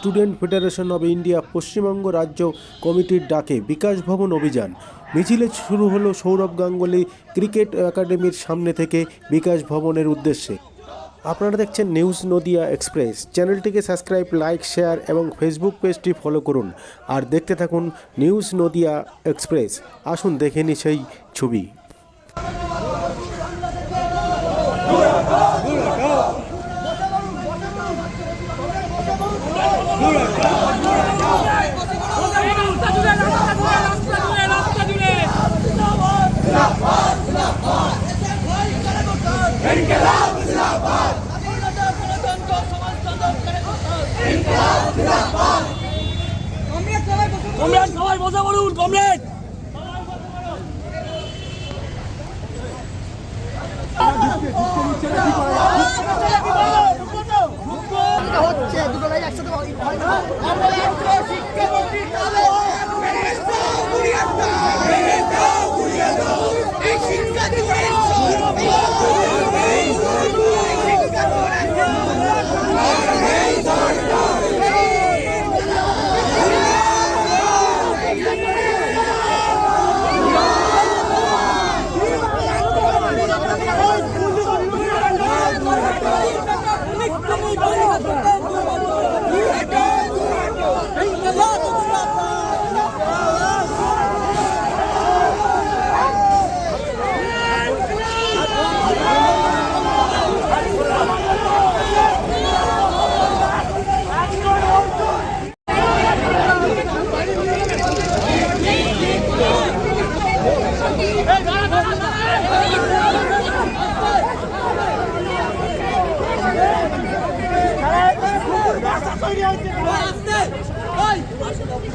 Student federation of India Paschimbanga রাজ্য কমিটির ডাকে বিকাশ ভবন অভিযান। মিছিলে শুরু হলো সৌরভ গাঙ্গুলি ক্রিকেট একাডেমির সামনে থেকে বিকাশ ভবনের উদ্দেশ্যে। আপনারা দেখছেন নিউজ নদিয়া এক্সপ্রেস। চ্যানেলটিকে সাবস্ক্রাইব, লাইক, শেয়ার এবং ফেসবুক পেজটি ফলো করুন। আর দেখতে থাকুন নিউজ নদিয়া এক্সপ্রেস। আসুন দেখে নি সেই ছবি। কমরেড সবাই বসে পড়ুন কমরেড। হচ্ছে দুটো একসাথে না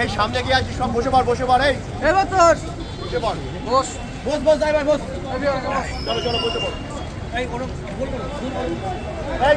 এই সামনে গিয়ে আছিস সব বসে পড় বসে পড় এই। এবার তোর বসে পড়। বস। বস বস ড্রাইভার বস। চলো চলো বসে পড়। এই কমরেড এই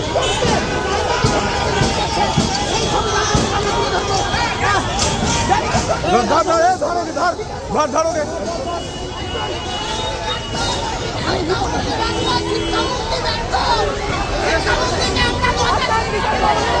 ধর ধর এই ধর ওকে, ধর ধর ধর ওকে। এই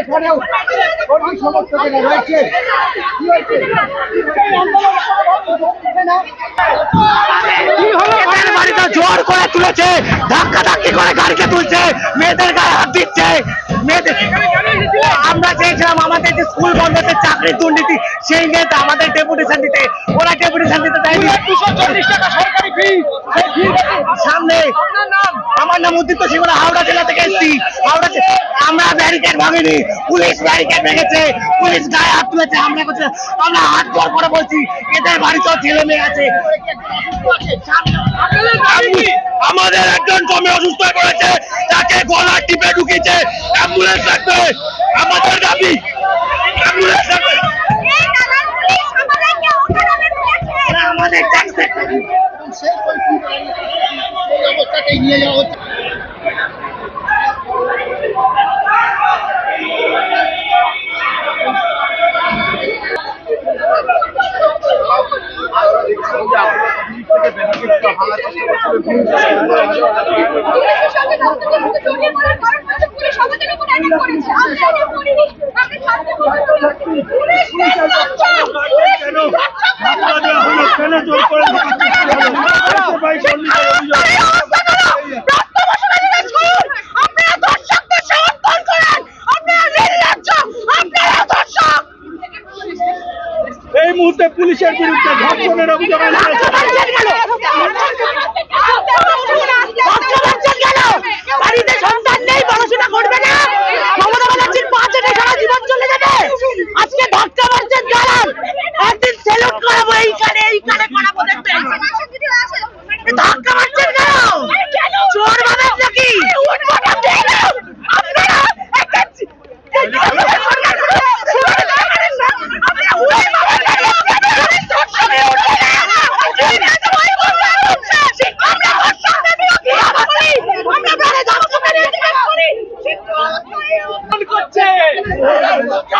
এখানেও কর্মী সমর্থকেরা রয়েছে কি হয়েছে এদের জোর করে তুলেছে ধাক্কা ধাক্কি করে গাড়িকে তুলছে মেয়েদের গায়ে হাত দিচ্ছে। মেয়েদের আমরা চেয়েছিলাম আমাদের যে স্কুল বন্ধতে চাকরির দুর্নীতি সেই মেয়েটা আমাদের ডেপুটেশন দিতে। ওরা ডেপুটেশন দিতে দেয়নি। দুশো চল্লিশ টাকা সরকারি ফি সামনে আমার নাম উদ্দিত সেগুলো হাওড়া জেলা থেকে এসেছি। হাওড়া আমরা ব্যারিকেড ভাঙিনি পুলিশ ব্যারিকেড ভেঙেছে পুলিশ গায়ে হাত তুলেছে আমরা করছে আমরা হাত জোর করে বলছি এদের বাড়িতেও ছেলে মেয়ে আছে। আমাদের একজন জমে অসুস্থ হয়ে পড়েছে তাকে গলা টিপে ঢুকিয়েছে অ্যাম্বুলেন্স লাগবে। আমাদের দাবি অ্যাম্বুলেন্স লাগবে। এই দালাল পুলিশ আমাদেরকে ওখানে আমাদের ট্যাক্স সেই অবস্থাতেই নিয়ে যাওয়া হচ্ছে। এই মুহূর্তে পুলিশের বিরুদ্ধে ধর্ষণের অভিযোগ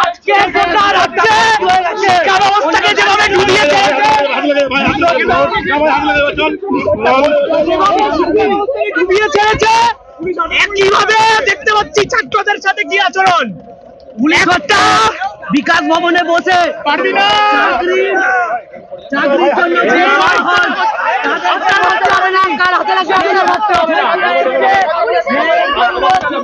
আজকে গোটা রাজ্যে শিক্ষা ব্যবস্থাকে যেভাবে ডুবিয়েছে ডুবিয়ে ছেড়েছে একইভাবে দেখতে পাচ্ছি ছাত্রদের সাথে কি আচরণ। একটা বিকাশ ভবনে বসে। পারবি না। চাকরির জন্য তাদের হাতে লাগবে না,